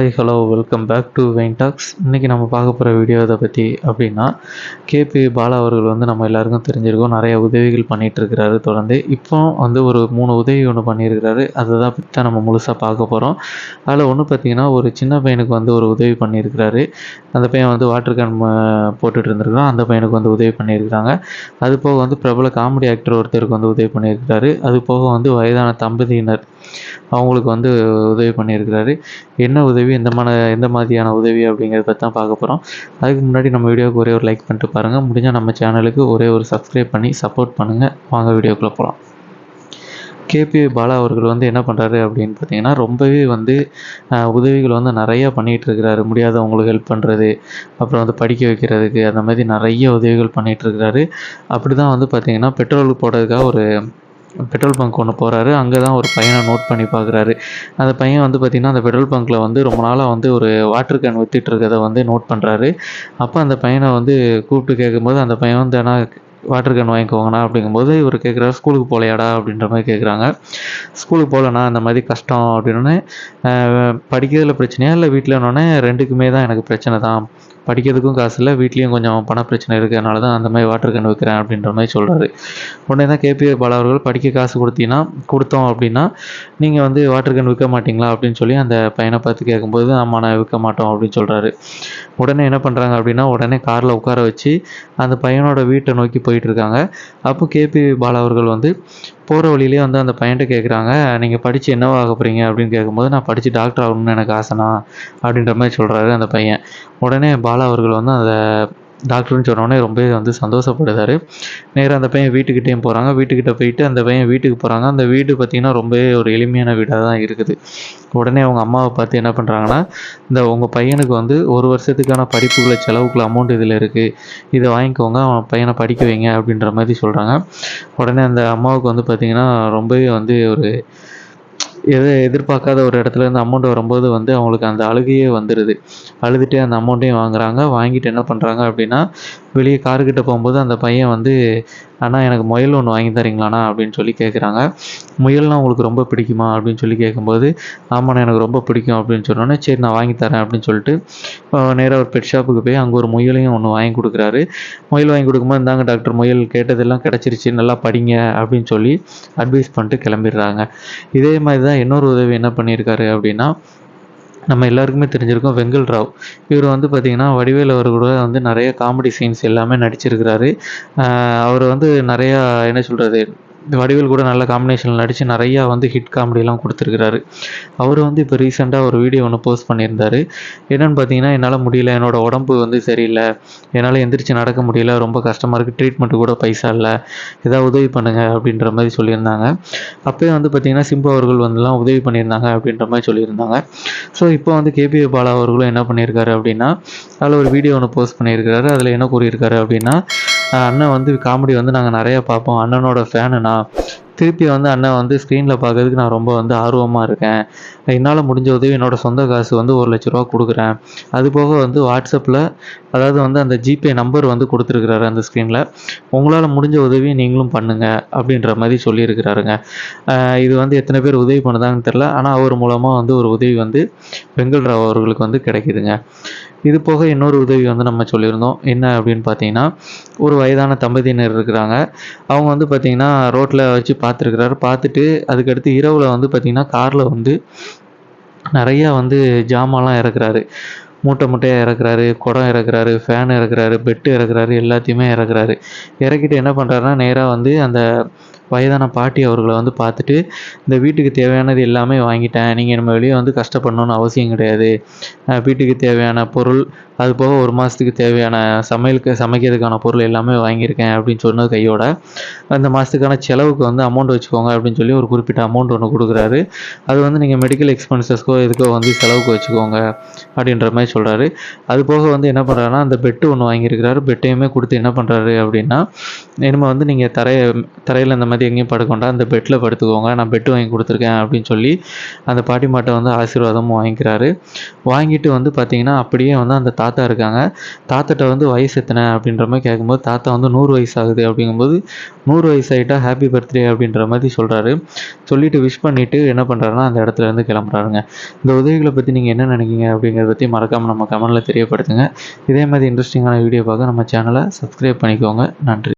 Hi hello welcome back to Vein talks இன்றைக்கி நம்ம பார்க்க போகிற வீடியோ இதை பற்றி அப்படின்னா கேபி பாலா அவர்கள் வந்து நம்ம எல்லாருக்கும் தெரிஞ்சிருக்கோம் நிறைய உதவிகள் பண்ணிகிட்டு இருக்கிறாரு தொடர்ந்து. இப்போ வந்து ஒரு மூணு உதவி ஒன்று பண்ணியிருக்கிறாரு. அதை தான் பற்றி தான் நம்ம முழுசாக பார்க்க போகிறோம் அதில் ஒன்று பார்த்திங்கன்னா ஒரு சின்ன பையனுக்கு வந்து ஒரு உதவி பண்ணியிருக்கிறாரு. அந்த பையன் வந்து வாட்டர் கேன் போட்டுட்டு இருந்திருக்கான். அந்த பையனுக்கு வந்து உதவி பண்ணியிருக்கிறாங்க. அது போக வந்து பிரபல காமெடி ஆக்டர் ஒருத்தருக்கு வந்து உதவி பண்ணியிருக்கிறாரு. அது போக வந்து வயதான தம்பதியினர் அவங்களுக்கு வந்து உதவி பண்ணியிருக்கிறாரு. என்ன உதவி? எந்த மான எந்த மாதிரியான உதவி அப்படிங்கிறத தான் பார்க்க போகிறோம் அதுக்கு முன்னாடி நம்ம வீடியோவுக்கு ஒரே ஒரு லைக் பண்ணிட்டு பாருங்கள் முடிஞ்சால் நம்ம சேனலுக்கு ஒரே ஒரு சப்ஸ்கிரைப் பண்ணி சப்போர்ட் பண்ணுங்கள் வாங்க வீடியோக்குள்ளே போகலாம் கேபி பாலா அவர்கள் வந்து என்ன பண்ணுறாரு அப்படின்னு பார்த்தீங்கன்னா ரொம்பவே வந்து ஆஹ், உதவிகள் வந்து நிறைய பண்ணிகிட்டு இருக்கிறாரு. முடியாதவங்களுக்கு ஹெல்ப் பண்ணுறது அப்புறம் வந்து படிக்க வைக்கிறதுக்கு அந்த மாதிரி நிறைய உதவிகள் பண்ணிகிட்டு இருக்கிறாரு. அப்படி தான் வந்து பார்த்திங்கன்னா பெட்ரோல் போடுறதுக்காக ஒரு பெட்ரோல் பங்க் ஒன்று போகிறாரு அங்கே தான் ஒரு பையனை நோட் பண்ணி பார்க்குறாரு அந்த பையன் வந்து பார்த்திங்கன்னா அந்த பெட்ரோல் பங்க்கில் வந்து ரொம்ப நாளாக வந்து ஒரு வாட்டர் கேன் வித்துட்டு இருக்கிறத வந்து நோட் பண்ணுறாரு அப்போ அந்த பையனை வந்து கூப்பிட்டு கேட்கும்போது அந்த பையன் வந்து ஆனால் வாட்டர் கேன் வாங்கிக்கோங்கண்ணா அப்படிங்கும்போது இவர் கேட்குறாரு ஸ்கூலுக்கு போகலையாடா அப்படின்ற மாதிரி கேட்குறாங்க ஸ்கூலுக்கு போகலண்ணா இந்த மாதிரி கஷ்டம் அப்படின்னு படிக்கிறதுல பிரச்சனையா இல்லை வீட்டில் என்னோடனே ரெண்டுக்குமே தான் எனக்கு பிரச்சனை தான். படிக்கிறதுக்கும் காசு இல்லை வீட்லேயும் கொஞ்சம் பண பிரச்சனை இருக்கிறதுனால தான் அந்த மாதிரி வாட்டர் கேன் வைக்கிறேன் அப்படின்ற மாதிரி சொல்கிறாரு உடனே தான் கேபி பாலா அவர்கள் படிக்க காசு கொடுத்தீங்கன்னா கொடுத்தோம் அப்படின்னா நீங்கள் வந்து வாட்டர் கேன் விற்க மாட்டீங்களா? அப்படின்னு சொல்லி அந்த பையனை பார்த்து கேட்கும்போது ஆமாம் நான் விற்க மாட்டோம் அப்படின்னு சொல்கிறாரு உடனே என்ன பண்ணுறாங்க அப்படின்னா உடனே காரில் உட்கார வச்சு அந்த பையனோட வீட்டை நோக்கி போயிட்டுருக்காங்க. அப்போ கேபி பாலா அவர்கள் வந்து போகிற வழியிலே வந்து அந்த பையன்கிட்ட கேட்குறாங்க நீங்கள் படித்து என்னவாக ஆக போகிறீங்க அப்படின்னு கேட்கும்போது நான் படித்து டாக்டர் ஆகணும்னு எனக்கு ஆசைனா அப்படின்ற மாதிரி சொல்கிறாரு அந்த பையன். உடனே பாலா அவர்கள் வந்து அந்த டாக்டர்னு சொன்னோடனே ரொம்பவே வந்து சந்தோஷப்படுறாரு. நேராக அந்த பையன் வீட்டுக்கிட்டேயும் போகிறாங்க வீட்டுக்கிட்ட போயிட்டு அந்த பையன் வீட்டுக்கு போகிறாங்க அந்த வீடு பார்த்திங்கன்னா ரொம்பவே ஒரு எளிமையான வீடாக தான் இருக்குது. உடனே அவங்க அம்மாவை பார்த்து என்ன பண்ணுறாங்கன்னா இந்த உங்கள் பையனுக்கு வந்து ஒரு வருஷத்துக்கான படிப்புக்குள்ள செலவுக்குள்ள அமௌண்ட் இதில் இருக்குது இதை வாங்கிக்கோங்க. அவன் பையனை படிக்க வைங்க. அப்படின்ற மாதிரி சொல்கிறாங்க உடனே அந்த அம்மாவுக்கு வந்து பார்த்திங்கன்னா ரொம்பவே வந்து ஒரு எது எதிர்பார்க்காத ஒரு இடத்துல இருந்து அமௌண்ட் வரும்போது வந்து அவங்களுக்கு அந்த அழுகையே வந்துடுது அழுதுட்டு அந்த அமௌண்ட்டையும் வாங்குறாங்க. வாங்கிட்டு என்ன பண்ணுறாங்க அப்படின்னா வெளியே காருக்கிட்ட போகும்போது அந்த பையன் வந்து அண்ணா எனக்கு முயல் ஒன்று வாங்கி தரீங்களாண்ணா? அப்படின்னு சொல்லி கேட்குறாங்க முயல்னா உங்களுக்கு ரொம்ப பிடிக்குமா? அப்படின்னு சொல்லி கேட்கும்போது ஆமாண்ணா எனக்கு ரொம்ப பிடிக்கும் அப்படின்னு சொன்னோன்னே சரி நான் வாங்கி தரேன் அப்படின்னு சொல்லிட்டு நேராக ஒரு பெட் ஷாப்புக்கு போய் அங்கே ஒரு முயலையும் ஒன்று வாங்கி கொடுக்குறாரு. முயல் வாங்கி கொடுக்கும்போது இந்தாங்க டாக்டர் முயல் கேட்டதெல்லாம் கிடச்சிருச்சு நல்லா படிங்க அப்படின்னு சொல்லி அட்வைஸ் பண்ணிட்டு கிளம்பிடுறாங்க. இதே மாதிரி தான் இன்னொரு உதவி என்ன பண்ணியிருக்காரு அப்படின்னா நம்ம எல்லாருக்குமே தெரிஞ்சிருக்கோம் வெங்கல் ராவ். இவர் வந்து பார்த்திங்கன்னா வடிவேல் அவர் கூட வந்து நிறைய காமெடி சீன்ஸ் எல்லாமே நடிச்சிருக்கிறாரு. அவர் வந்து நிறையா என்ன சொல்கிறது வடிவேல் கூட நல்ல காம்பினேஷனில் நடித்து நிறையா வந்து ஹிட் காமெடியெலாம் கொடுத்துருக்கிறாரு. அவர் வந்து இப்போ ரீசெண்டாக ஒரு வீடியோ ஒன்று போஸ்ட் பண்ணியிருந்தாரு. என்னென்னு பார்த்தீங்கன்னா என்னால் முடியல என்னோட உடம்பு வந்து சரியில்லை என்னால் எந்திரிச்சு நடக்க முடியல ரொம்ப கஷ்டமாக இருக்குது ட்ரீட்மெண்ட்டு கூட பைசா இல்லை ஏதாவது உதவி பண்ணுங்க அப்படின்ற மாதிரி சொல்லியிருந்தாங்க. அப்போயே வந்து பார்த்திங்கன்னா சிம்பு அவர்கள் வந்துலாம் உதவி பண்ணியிருந்தாங்க அப்படின்ற மாதிரி சொல்லியிருந்தாங்க. ஸோ இப்போ வந்து கேபி பாலா அவர்களும் என்ன பண்ணியிருக்காரு அப்படின்னா அதில் ஒரு வீடியோ ஒன்று போஸ்ட் பண்ணியிருக்காரு அதில் என்ன கூறியிருக்காரு அப்படின்னா அண்ணன் வந்து காமெடி வந்து நாங்கள் நிறையா பார்ப்போம். அண்ணனோட ஃபேனு நான் திருப்பி வந்து அண்ணன் வந்து ஸ்க்ரீனில் பார்க்கறதுக்கு நான் ரொம்ப வந்து ஆர்வமாக இருக்கேன். என்னால் முடிஞ்ச உதவி என்னோடய சொந்த காசு வந்து ஒரு லட்ச ரூபா கொடுக்குறேன். அது போக வந்து வாட்ஸ்அப்பில் அதாவது வந்து அந்த ஜிபே நம்பர் வந்து கொடுத்துருக்குறாரு அந்த ஸ்க்ரீனில் உங்களால் முடிஞ்ச உதவி நீங்களும் பண்ணுங்கள் அப்படின்ற மாதிரி சொல்லியிருக்கிறாருங்க. இது வந்து எத்தனை பேர் உதவி பண்ணுதாங்கன்னு தெரில ஆனால் அவர் மூலமாக வந்து ஒரு உதவி வந்து வெங்கல் ராவ் அவர்களுக்கு வந்து கிடைக்குதுங்க. இது போக இன்னொரு உதவி வந்து நம்ம சொல்லியிருந்தோம். என்ன அப்படின்னு பார்த்தீங்கன்னா ஒரு வயதான தம்பதியினர் இருக்கிறாங்க. அவங்க வந்து பார்த்திங்கன்னா ரோட்டில் வச்சு பார்த்துருக்குறாரு. பார்த்துட்டு அதுக்கடுத்து இரவில் வந்து பார்த்திங்கன்னா காரில் வந்து நிறையா வந்து ஜாமான்லாம் இறக்குறாரு. மூட்டை மூட்டையாக இறக்குறாரு குடம் இறக்குறாரு ஃபேன் இறக்குறாரு பெட்டு இறக்குறாரு எல்லாத்தையுமே இறக்குறாரு. இறக்கிட்டு என்ன பண்ணுறாருன்னா நேராக வந்து அந்த வயதான பாட்டி அவர்களை வந்து பார்த்துட்டு இந்த வீட்டுக்கு தேவையானது எல்லாமே வாங்கிட்டேன். நீங்கள் நம்ம வெளியே வந்து கஷ்டப்படணும்னு அவசியம் கிடையாது. வீட்டுக்கு தேவையான பொருள் அது போக ஒரு மாதத்துக்கு தேவையான சமையலுக்கு சமைக்கிறதுக்கான பொருள் எல்லாமே வாங்கியிருக்கேன் அப்படின்னு சொன்னது கையோட. அந்த மாதத்துக்கான செலவுக்கு வந்து அமௌண்ட் வச்சுக்கோங்க அப்படின்னு சொல்லி ஒரு குறிப்பிட்ட அமௌண்ட் ஒன்று கொடுக்குறாரு. அது வந்து நீங்கள் மெடிக்கல் எக்ஸ்பென்சஸ்க்கோ இதுக்கோ வந்து செலவுக்கு வச்சுக்கோங்க அப்படின்ற மாதிரி சொல்கிறாரு அது போக வந்து என்ன பண்ணுறாருன்னா அந்த பெட்டு ஒன்று வாங்கியிருக்கிறாரு. பெட்டையுமே கொடுத்து என்ன பண்ணுறாரு அப்படின்னா இனிமேல் வந்து நீங்கள் தரைய தரையில் இந்த மாதிரி வந்து எங்கேயும் படுக்கொண்டா அந்த பெட்டில் படுத்துக்கோங்க நான் பெட்டு வாங்கி கொடுத்துருக்கேன் அப்படின்னு சொல்லி அந்த பாட்டிமாட்டை வந்து ஆசீர்வாதமும் வாங்கிக்கிறாரு. வாங்கிட்டு வந்து பார்த்தீங்கன்னா அப்படியே வந்து அந்த தாத்தா இருக்காங்க. தாத்தாட்ட வந்து வயசு எத்தனை அப்படின்ற மாதிரி கேட்கும்போது தாத்தா வந்து நூறு வயசு ஆகுது அப்படிங்கும்போது நூறு வயசு ஆகிட்டா ஹாப்பி பர்த்டே அப்படின்ற மாதிரி சொல்கிறாரு சொல்லிட்டு விஷ் பண்ணிவிட்டு என்ன பண்ணுறாருன்னா அந்த இடத்துல இருந்து கிளம்புறாருங்க. இந்த உதவிகளை பற்றி நீங்கள் என்ன நினைக்கிங்க அப்படிங்கிறத பற்றி மறக்காமல் நம்ம கமெண்ட்டில் தெரியப்படுத்துங்க. இதே மாதிரி இன்ட்ரெஸ்டிங்கான வீடியோ பார்க்க நம்ம சேனலை சப்ஸ்கிரைப் பண்ணிக்கோங்க. நன்றி.